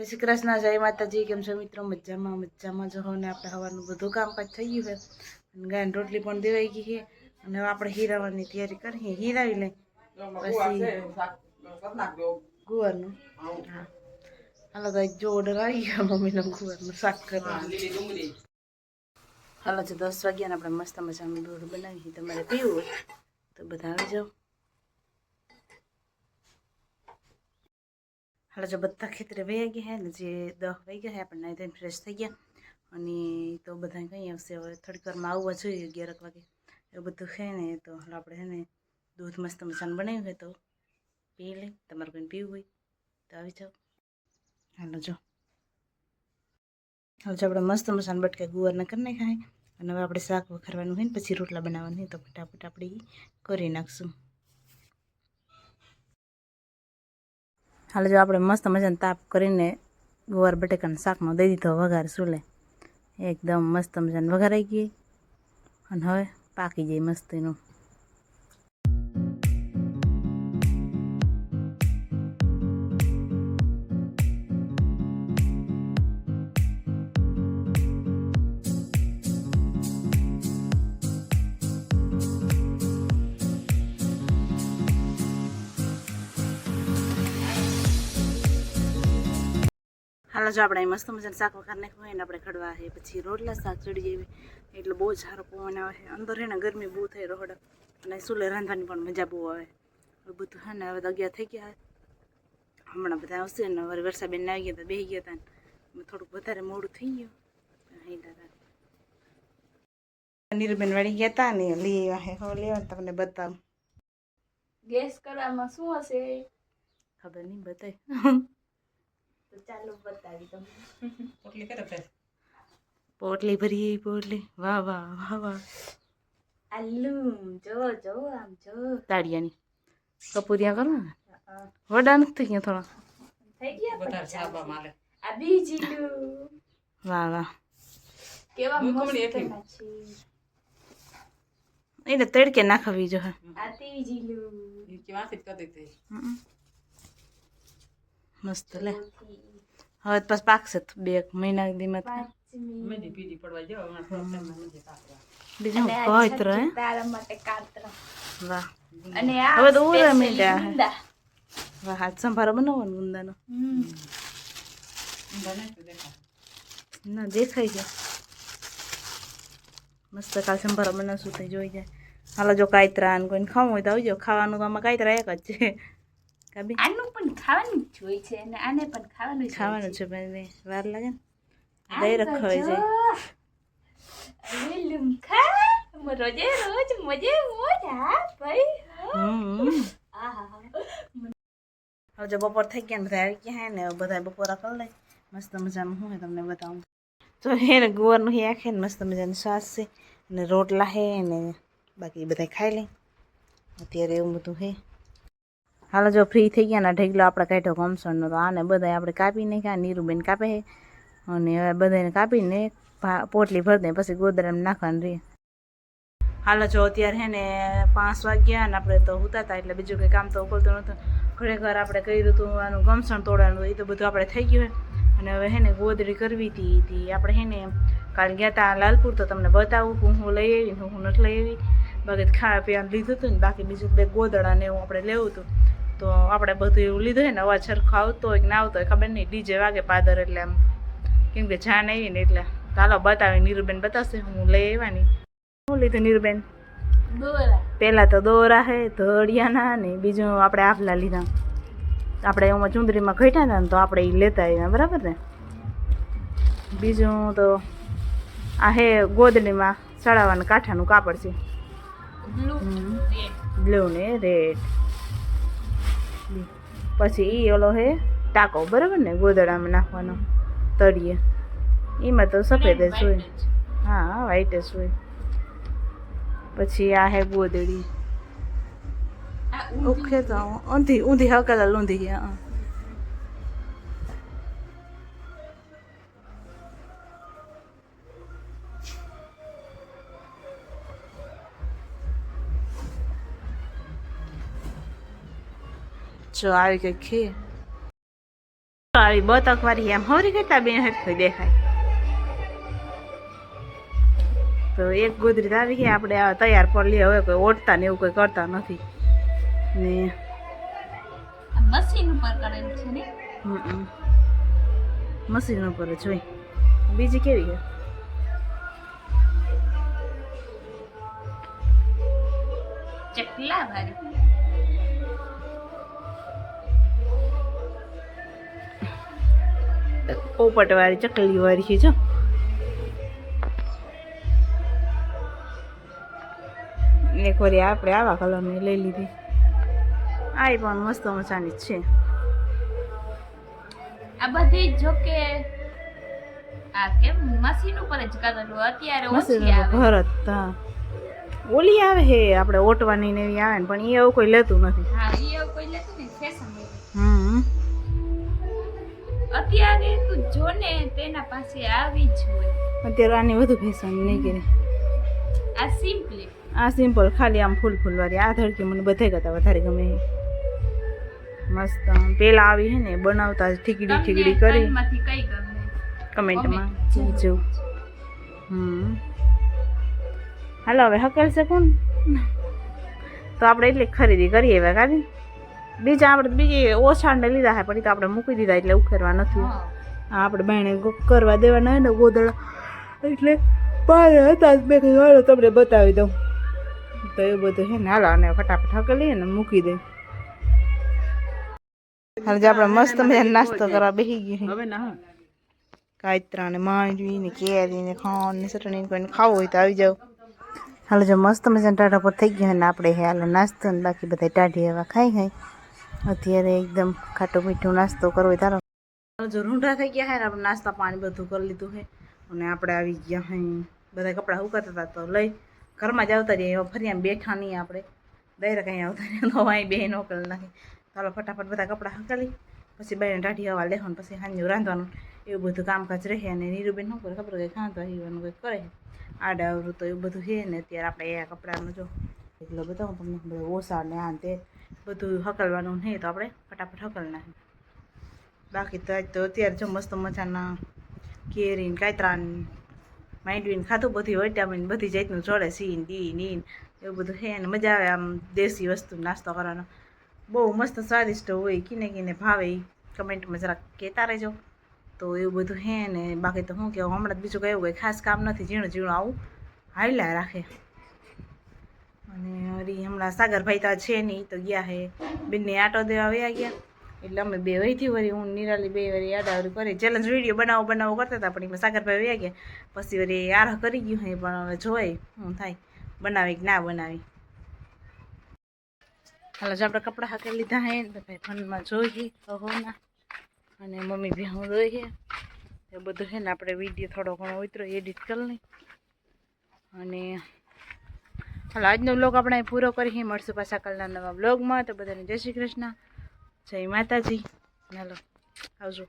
જય શ્રી કૃષ્ણ જય માતાજી. કેમ છો મિત્રો? મજામાં મજામાં જો ને આપણે હવાનું બધું કામકાજ થઈ ગયું છે. અને ગાયને રોટલી પણ દેવાઈ ગઈ છે. અને હવે આપણે હીરાવાની તૈયારી કરીએ. હીરાવી લઈ પછી ગુવારનું. હા. હાલો ભાઈ જો ઓર્ડર આવી ગયા. મમ્મીનો ગુવારનું શાક કરવાનું હાલો છે દસ વાગ્યા આપણે મસ્ત મજાનું દૂધ બનાવી તમારે પીવું હોય તો બધા આવી જાઓ. હાલો જો બધા ખેતરે વહી ગયા હે ને જે દહ વહી ગયા હે આપણે નાઈ ધોઈને ફ્રેશ થઈ ગયા અને તો બધા કંઈ આવશે હવે થોડીક વારમાં આવવા જોઈએ અગિયારક વાગે એવું બધું છે ને તો હાલ આપણે છે ને દૂધ મસ્ત મસાન બનાવ્યું હોય તો પી લે તમારે કોઈને પીવું હોય તો આવી જાઓ હાલો જો હાલ જો આપણે મસ્ત મસાન બટકા ગુવારના કરી નાખાય અને હવે આપણે શાક વખારવાનું હોય ને પછી રોટલા બનાવવાનું તો ફટાફટ આપણે કરી નાખશું। હાલ જો આપણે મસ્ત મજાને તાપ કરીને ગુવાર બટેકાના શાકમાં દઈ દીધો, વઘાર સુલે એકદમ મસ્ત મજાને વઘારાઈ ગઈ અને હવે પાકી જાય મસ્ત હાલો જો આપણે મસ્ત મજાનું શાક વઘાર નાખ્યું હોય ને આપણે ખડવા છે પછી રોટલા શાક ચડી જેવી એટલે બહુ સારો પવન આવે છે. અંદર એને ગરમી બહુ થઈ રોડ અને સુલે રાંધવાની પણ મજા બહુ આવે. બધું હા ને હવે અગિયાર થઈ ગયા હમણાં બધા આવશે ને હવે વરસાદબેન આવી ગયા હતા બે ગયા હતા ને. થોડુંક વધારે મોડું થઈ ગયું. હેડા હતા નીરબેન વાળી ગયા હતા ને આવ્યા હે. હો લેવા તમને બતાવું. ગેસ કરવામાં શું હશે? ખબર નહીં બતાય. તો ચાલો બતાવી તમને પોટલી ભરી પોટલી વાહ વાહ વાહ વાહ આલુ જો જો આમ જો તાળિયાની કપૂરિયા કરો ને વડા નથી થઈ ગયા થોડા થઈ ગયા પણ ચાલશે. આ બીજીલું વાહ વાહ કેવા મસ્ત છે એને તડકે નાખવી જો હે આ ત્રીજીલું હમ. મસ્ત લે. હવે તો પછી પાકશે તો બે એક મહિના દીમાં. બીજું રહે વાહ. હવે તો ઉરા મીંડા. વાહ હાથ સંભારો બનાવવાનો ગુંદાનો. હમ. ના દેખાય છે. મસ્ત કાલ સંભારો બનાવશું તો જોઈ જાય. હાલો જો કાયતરા ને કોઈને ખાવું હોય તો આવજો. ખાવાનું તો આમાં કાયતરા એક જ છે. કાબી આનું પણ ખાવાનું જોઈ છે અને આને પણ ખાવાનું ખાવાનું છે. પણ વાર લાગે ને? તો રખાવી છે અરે લુમખા રોજે રોજ મજે મોજ હા ભાઈ હવે જો બપોર થઈ ગયા બધા આવી ગયા હે ને બધા બપોરા કરી લઈ. મસ્ત મજાનું હું તમને બતાવું? તો હે ને ગુવારનું હે આખે ને મસ્ત મજાનું શ્વાસ છે ને રોટલા હે ને બાકી બધા ખાઈ લઈ. અત્યારે એવું બધું હે. હાલો, જો ફ્રી થઈ ગયા ને ઢગલો આપણે કાઢ્યો કમસણનો તો આને બધા આપણે કાપી નાખ્યા, નીરુબેન કાપે અને હવે બધાને કાપીને પોટલી ભરી દે, પછી ગોદરામાં નાખવાનું રહે. હાલો, જો અત્યારે હે ને પાંચ વાગ્યા અને આપણે તો હુતા હતા એટલે બીજું કંઈ કામ તો ઉકળતું નહોતું. ખરેખર આપણે કર્યું હતું, આનું ગમસણ તોડવાનું, એ તો બધું આપણે થઈ ગયું અને હવે હે ને ગોદરી કરવી હતી આપણે હે ને કાલે ગયા હતા લાલપુર, તો તમને બતાવું હું હું લઈ આવી ને હું નથી લઈ આવી. બાકી ખાવા પીવાનું લીધું હતું ને, બાકી બીજું બે ગોદડા ને એવું આપણે લેવું હતું. તો આપણે બધું એવું લીધું હોય ને અવાજ સરખો આવતો હોય કે ના આવતો હોય ખબર નહીં. ડીજે વાગે પાદર એટલે આમ કેમ કે જાન આવી ને એટલે. ચાલો બતાવી નીરુબેન બતાવશે હું લઈ આવવાની શું લીધું નીરુબેન? દોરા. પહેલાં તો દોરા હે ધડિયાના ને બીજું આપણે આફલા લીધા. આપણે એમાં ચુંદરીમાં ઘટ્યા હતા ને તો આપણે એ લેતા આવ્યા બરાબર ને? બીજું તો આ હે ગોદડીમાં ચડાવવાનું કાંઠાનું કાપડ છે. બ્લુ ને રેડ પછી એ ઓલો હે ટાકો બરાબર ને ગોદડામાં નાખવાનો તળીએ. એમાં તો સફેદ જ હોય. હા વ્હાઈટ જ હોય. પછી આ હે ગોદડી. ઓકે તો ઊંધી. ઊંધી હકલા ઊંધી હા. જો આવી ગઈ ખે આવી બતક વાળી આમ હોરી કેટલા બેન હરખી દેખાય. તો એક ગોદરી આવી છે આપણે આ તૈયાર પર લઈએ હવે કોઈ ઓટતા ને એવું કોઈ કરતા નથી. ને મશીન ઉપર કરેલું છે ને? મશીન ઉપર જ હોય. બીજી કેવી છે? ચકલા વાળી. પોપટ વાળી ચકલી વાળી છે જો. એક વાર આપણે આવા કલરની લઈ લીધી. આ પણ મસ્ત મજાની છે. આ બધી જો કે આ કેમ મશીન ઉપર જ કરેલું અત્યારે ઓછી આવે. ભરત હા. ઓલી આવે હે આપણે ઓટવાની ને એવી આવે ને પણ એ એવું કોઈ લેતું નથી. હા એ એવું કોઈ લેતું ને ફેશન હમ. અત્યારે તું જો ને તેના પાસે આવી જ હોય. અત્યારે આની વધુ ફેશન નહીં કરી આ સિમ્પલી આ સિમ્પલ ખાલી આમ ફૂલ ફૂલ વાળી આ ધડકી મને બધે કરતા વધારે ગમે મસ્ત પેલા આવી હે ને બનાવતા ઠીકડી ઠીકડી કરી. કઈ ગમે? કમેન્ટમાં જીજો હમ. હાલો હવે હકલ છે કોણ? તો આપણે એટલી ખરીદી કરીએ હવે કાઢી બીજા આપણે બીજી ઓછાને લીધા છે પણ એ તો આપણે મૂકી દીધા એટલે ઉખેરવા નથી. આપણે બહેને કરવા દેવાના ને ગોદડા એટલે બહાર હતા મેં કીધું હાલો તમને બતાવી દઉં. તો એ બધું હે ને હાલો અને ફટાફટ હકેલીએ ને મૂકી દે. હાલ જે આપણે મસ્ત મજા નાસ્તો કરવા બેસી ગયા હવે ના કાયત્રા ને માંડવી ને કેરી ને ખાંડ ને ચટણી કોઈને ખાવું હોય તો આવી જાવ હાલ જો મસ્ત મજાના ટાઢા પર થઈ ગયા ને આપણે હાલ નાસ્તો ને બાકી બધા ટાઢી એવા ખાઈ ખાઈ. અત્યારે એકદમ ખાટું મીઠું નાસ્તો કરવો તારો જો રૂંઢા થઈ ગયા હે આપણે નાસ્તા પાણી બધું કરી લીધું હે. અને આપણે આવી ગયા હે. બધા કપડાં ઉકાતા હતા તો લઈ, ઘરમાં જ આવતા રહીએ. ફરી આમ બેઠા નહીં આપણે. દરેક અહીં આવતા રહીએ અહીં બે નોકલ નાખી. ચાલો, ફટાફટ બધા કપડાં હકાલી પછી બેને ટાઢી હવા લેવાનું પછી સાંજે રાંધવાનું. એવું બધું કામકાજ રહે અને નીરુબેન શું કરે ખબર કંઈ ખાંધવા હીવાનું કંઈક કરે. આડે આવરું તો એવું બધું છે ને, અત્યારે આપણે એ કપડાનું જો. એટલે બતાવું તમને બધા ઓસા ને આ તે. બધું હકલવાનું નહીં તો આપણે ફટાફટ હકલ નાખીએ. બાકી તો આજ તો અત્યારે જો મસ્ત મજાના કેરીને કાયતરાન માંડવીને ખાધું બધી, વિટામિન, બધી જાતનું જોડે સીન ડી નીન એવું બધું છે ને મજા આવે આમ દેશી વસ્તુ નાસ્તો કરવાનો. બહુ મસ્ત સ્વાદિષ્ટ હોય, કિને કિને ભાવે કમેન્ટમાં જરાક કહેતા રહેજો. તો એવું બધું હે ને બાકી તો શું કહેવું હમણાં બીજું કહેવું કંઈ ખાસ કામ નથી, ઝીણું ઝીણું આવું હાલ્યા રાખે. અને હરી હમણાં સાગરભાઈ તો છે નહીં, તો ગયા હે. બંને આટો દેવા વયા ગયા. એટલે અમે બે વહીથી વળી હું નિરાલી બે વળી આડાવરી કરી. ચેલેન્જ વીડિયો બનાવો બનાવો કરતા હતા, પણ એમાં સાગરભાઈ વયા ગયા. પછી વળી આરહ કરી ગયું હે, પણ હવે જોઈ શું થાય. બનાવી કે ના બનાવી. હાલ, જો આપણે કપડાં હાકે લીધા હે તો ભાઈ ફોનમાં જોઈએ ના અને મમ્મી બી હું. જોઈએ એ બધું છે ને, આપણે વીડિયો થોડો ઘણો ઉતરો એડિટ કરી અને હાલ, આજનો બ્લોગ આપણે પૂરો કરીએ. મળશું પાછા કાલના નવા બ્લોગમાં તો બધાને જય શ્રી કૃષ્ણ. જય માતાજી. હાલો, આવજો.